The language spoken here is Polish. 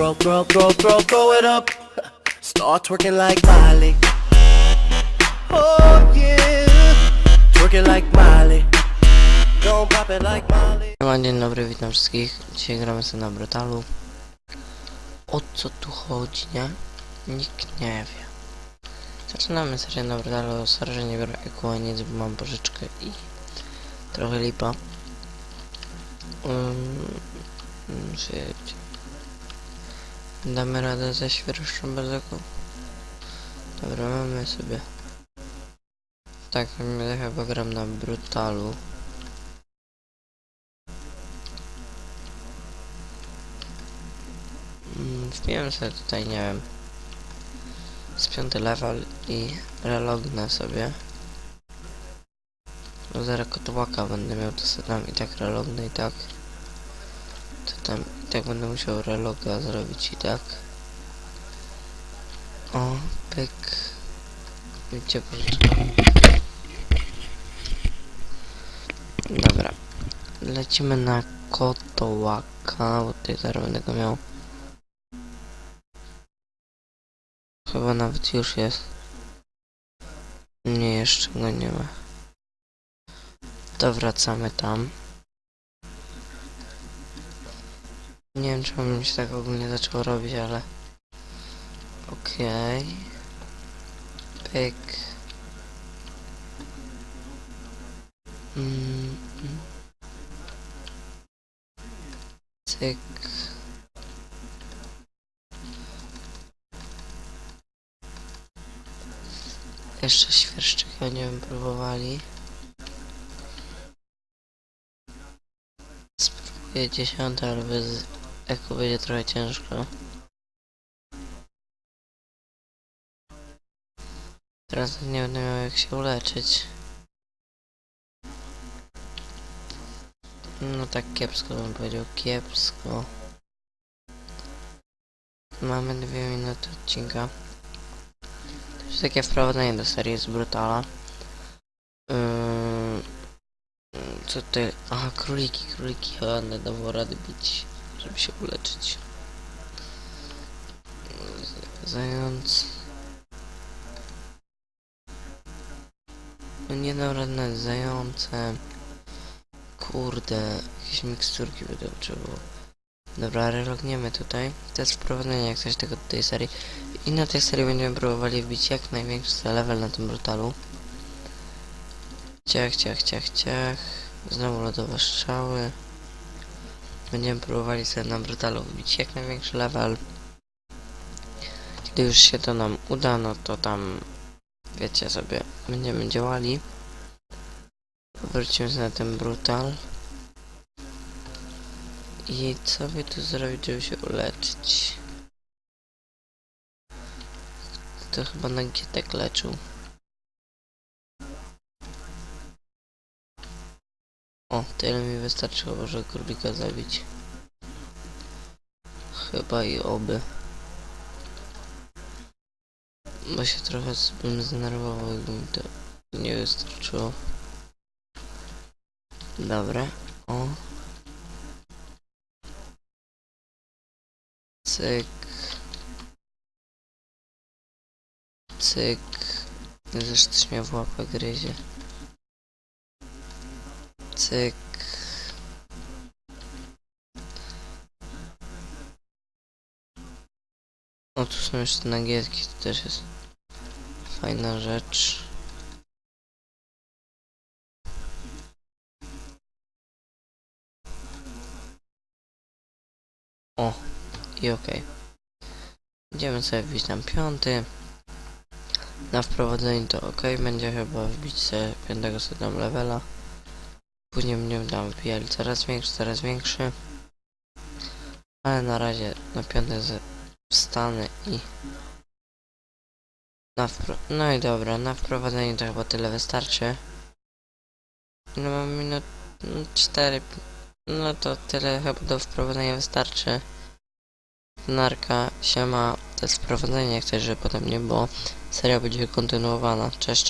it up. Start twerking like Miley. Oh yeah, twerking like Miley. Don't pop it like Miley. Dzień dobry, witam wszystkich. Dzisiaj gramy sobie na Brutalu. O co tu chodzi, nie? Nikt nie wie. Zaczynamy serię na Brutalu. Sorry, że nie biorę eku, nic, bo mam pożyczkę i trochę lipa. Um, żyć. Damy radę ze świerszczą bez eku. Dobra, mamy sobie. Tak, ja chyba gram na Brutalu. Mm, Wbiłem sobie tutaj, nie wiem, z piąty level i relognę sobie. No zaraz kotłaka będę miał, to sobie i tak relognę i tak. To tam tak będę musiał reloga zrobić i tak. O, pyk. Widzicie, pożyczka. Dobra. Lecimy na kotołaka, bo tutaj zaraz będę go miał. Chyba nawet już jest. Nie, jeszcze go nie ma. To wracamy tam. Nie wiem, czemu mi się tak ogólnie zaczęło robić, ale... Okej. Pyk. Mm. mm. Cyk. Jeszcze świerszczyka nie wiem, próbowali. Spróbuję dziesiąte, ale bez eko będzie trochę ciężko. Teraz nie będę miał jak się uleczyć. No tak kiepsko bym powiedział, kiepsko. Mamy dwie minuty odcinka. To jest takie wprowadzenie do serii z Brutala. Yy, co ty? Aha, króliki, króliki nie dało rady bić, żeby się uleczyć. Z- Zając. No nie dam rady zającem. Kurde, jakieś miksturki będę potrzebował. Dobra, relogniemy tutaj. To jest wprowadzenie jak coś tego do tej serii. I na tej serii będziemy próbowali wbić jak największy level na tym brutalu. Ciach, ciach, ciach, ciach. Znowu lodowe strzały. Będziemy próbowali sobie na brutalu wbić jak największy level. Kiedy już się to nam uda, no to tam wiecie sobie, będziemy działali. Wrócimy na ten brutal. I co by tu zrobić, żeby się uleczyć? To chyba na gietek leczył. O, tyle mi wystarczyło, że królika zabić. Chyba i oby. Bo się trochę bym zdenerwował, jakby mi to nie wystarczyło. Dobra, o. Cyk. Cyk. Zresztą mnie w łapę gryzie. Cyk. O, tu są jeszcze nagietki, to też jest fajna rzecz. O, i okej. Idziemy sobie wbić tam piąty. Na wprowadzeniu to ok, będzie chyba wbić sobie piątego sobie tam levela. Później będziemy tam wbijali coraz większy, coraz większy. Ale na razie na piąty z- wstanę i... Na. No i dobra, na wprowadzeniu to chyba tyle wystarczy. No mam minut... no, cztery... No to tyle chyba do wprowadzenia wystarczy. Narka, siema, to jest wprowadzenie, jak chcesz, żeby potem nie było. Seria będzie kontynuowana. Cześć, cześć.